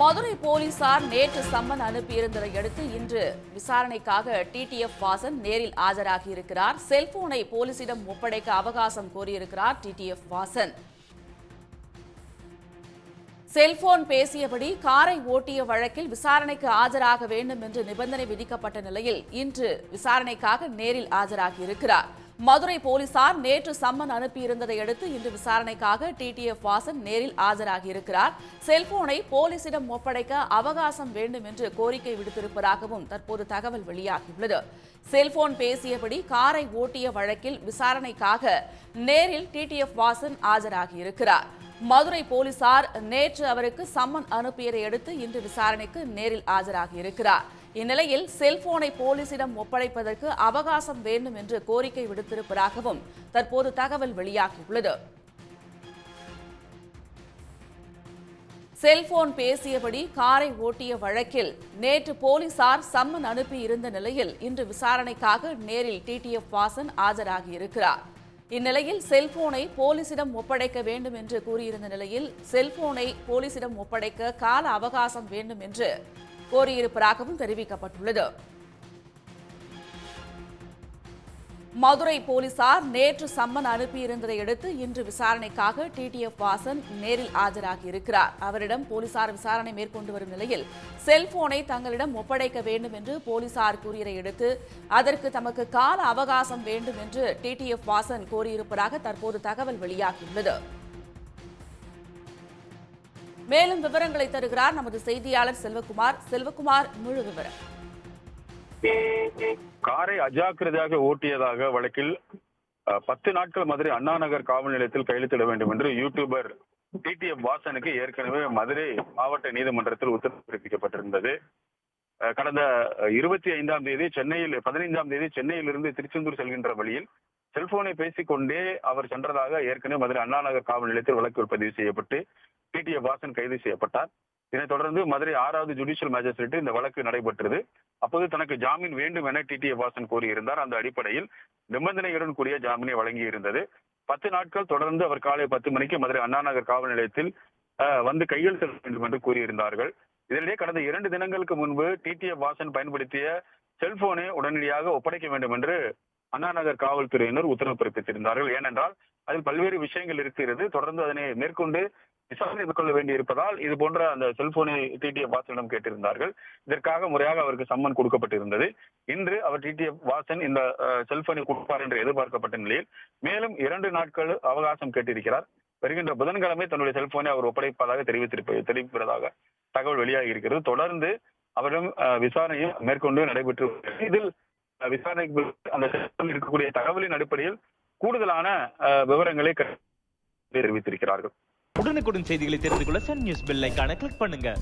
மதுரை போலீசார் நேற்று சம்மன் அனுப்பியிருந்ததை அடுத்து இன்று விசாரணைக்காக டிடிஎஃப் வாசன் நேரில் ஆஜராகி இருக்கிறார் செல்போனை போலீசிடம் ஒப்படைக்க அவகாசம் கோரியிருக்கிறார் டிடிஎஃப் வாசன். செல்போன் பேசியபடி காரை ஓட்டிய வழக்கில் விசாரணைக்கு ஆஜராக வேண்டும் என்று நிபந்தனை விதிக்கப்பட்ட நிலையில் இன்று விசாரணைக்காக நேரில் ஆஜராகி இருக்கிறார் மதுரை போலீசார் நேற்று சம்மன் அனுப்பியிருந்ததை அடுத்து இன்று விசாரணைக்காக டிடிஎஃப் வாசன் நேரில் ஆஜராகியிருக்கிறார் செல்போனை போலீசிடம் ஒப்படைக்க அவகாசம் வேண்டும் என்று கோரிக்கை விடுத்திருப்பதாகவும் தற்போது தகவல் வெளியாகியுள்ளது. செல்போன் பேசியபடி காரை ஓட்டிய வழக்கில் விசாரணைக்காக நேரில் டிடிஎஃப் வாசன் ஆஜராகியிருக்கிறார் மதுரை போலீசார் நேற்று அவருக்கு சம்மன் அனுப்பியதை அடுத்து இன்று விசாரணைக்கு நேரில் ஆஜராகியிருக்கிறார் இந்நிலையில் செல்போனை போலீசிடம் ஒப்படைப்பதற்கு அவகாசம் வேண்டும் என்று கோரிக்கை விடுத்திருப்பதாகவும் தற்போது தகவல் வெளியாகியுள்ளது. செல்போன் பேசியபடி காரை ஓட்டிய வழக்கில் நேற்று போலீசார் சம்மன் அனுப்பி இருந்த நிலையில் இன்று விசாரணைக்காக நேரில் டிடிஎஃப் வாசன் ஆஜராகியிருக்கிறார். இந்நிலையில் செல்போனை போலீசிடம் ஒப்படைக்க வேண்டும் என்று கூறியிருந்த நிலையில் செல்போனை போலீசிடம் ஒப்படைக்க கால அவகாசம் வேண்டும் என்று கோரியிருப்பதாகவும் தெரிவிக்கப்பட்டுள்ளது. மதுரை போலீசார் நேற்று சம்மன் அனுப்பியிருந்ததை அடுத்து இன்று விசாரணைக்காக டிடிஎஃப் வாசன் நேரில் ஆஜராகி இருக்கிறார் அவரிடம் போலீசார் விசாரணை மேற்கொண்டு வரும் நிலையில் செல்போனை தங்களிடம் ஒப்படைக்க வேண்டும் என்று போலீசார் கூறியதை அடுத்து அதற்கு தமக்கு கால அவகாசம் வேண்டும் என்று டிடிஎஃப் வாசன் கோரியிருப்பதாக தற்போது தகவல் வெளியாகியுள்ளது. மேலும் விவரங்களை தருகிறார் நமது செய்தியாளர் செல்வகுமார். செல்வகுமார் முழு விவரம். காரை அஜாக்கிரதையாக ஓட்டியதாக வழக்கில் பத்து நாட்கள் மதுரை அண்ணா நகர் காவல் நிலையத்தில் கையெழுத்திட வேண்டும் என்று யூடியூபர் டிடிஎஃப் வாசனுக்கு ஏற்கனவே மதுரை மாவட்ட நீதிமன்றத்தில் உத்தரவு பிறப்பிக்கப்பட்டிருந்தது. கடந்த இருபத்தி ஐந்தாம் தேதி சென்னையில் பதினைந்தாம் தேதி சென்னையிலிருந்து திருச்செந்தூர் செல்கின்ற வழியில் செல்போனை பேசிக்கொண்டே அவர் சென்றதாக ஏற்கனவே மதுரை அண்ணா நகர் காவல் நிலையத்தில் வழக்கு பதிவு செய்யப்பட்டு டிடிஎஃப் வாசன் கைது செய்யப்பட்டார். இதனைத் தொடர்ந்து மதுரை ஆறாவது ஜுடிஷியல் மேஜிஸ்ட்ரேட் இந்த வழக்கு நடைபெற்றது. அப்போது தனக்கு ஜாமீன் வேண்டும் என டிடிஎஃப் வாசன் கூறியிருந்தார். அந்த அடிப்படையில் நிபந்தனையுடன் கூடிய ஜாமீனை வழங்கியிருந்தது. பத்து நாட்கள் தொடர்ந்து அவர் காலை பத்து மணிக்கு மதுரை அண்ணா நகர் காவல் நிலையத்தில் வந்து கையெழுத்திட வேண்டும் என்று கூறியிருந்தார்கள். இதனிடையே கடந்த இரண்டு தினங்களுக்கு முன்பு டிடிஎஃப் வாசன் பயன்படுத்திய செல்போனை உடனடியாக ஒப்படைக்க வேண்டும் என்று அண்ணா நகர் காவல்துறையினர் உத்தரவு பிறப்பித்திருந்தார்கள். ஏனென்றால் அதில் பல்வேறு விஷயங்கள் இருக்கிறது. தொடர்ந்து அதனை மேற்கொண்டு விசாரணை மேற்கொள்ள வேண்டியிருப்பதால் இது போன்ற அந்த செல்போனை டிடிஎஃப் வாசனிடம் கேட்டிருந்தார்கள். இதற்காக முறையாக அவருக்கு சம்மன் கொடுக்கப்பட்டிருந்தது. இன்று அவர் டிடிஎஃப் வாசன் இந்த செல்போனை கொடுப்பார் என்று எதிர்பார்க்கப்பட்ட நிலையில் மேலும் இரண்டு நாட்கள் அவகாசம் கேட்டிருக்கிறார். வருகின்ற புதன்கிழமை தன்னுடைய செல்போனை அவர் ஒப்படைப்பதாக தெரிவித்திருப்ப தெரிவிப்பதாக தகவல் வெளியாகி இருக்கிறது. தொடர்ந்து அவரிடம் விசாரணையும் மேற்கொண்டு நடைபெற்று இதில் விசாரணைக்கு அந்த இருக்கக்கூடிய தகவலின் அடிப்படையில் கூடுதலான விவரங்களை க- தெரிவித்திருக்கிறார்கள். உடனுக்குடன் செய்திகளை தெரிந்து கொள்ள சன் நியூஸ் பெல் ஐகானை கிளிக் பண்ணுங்க.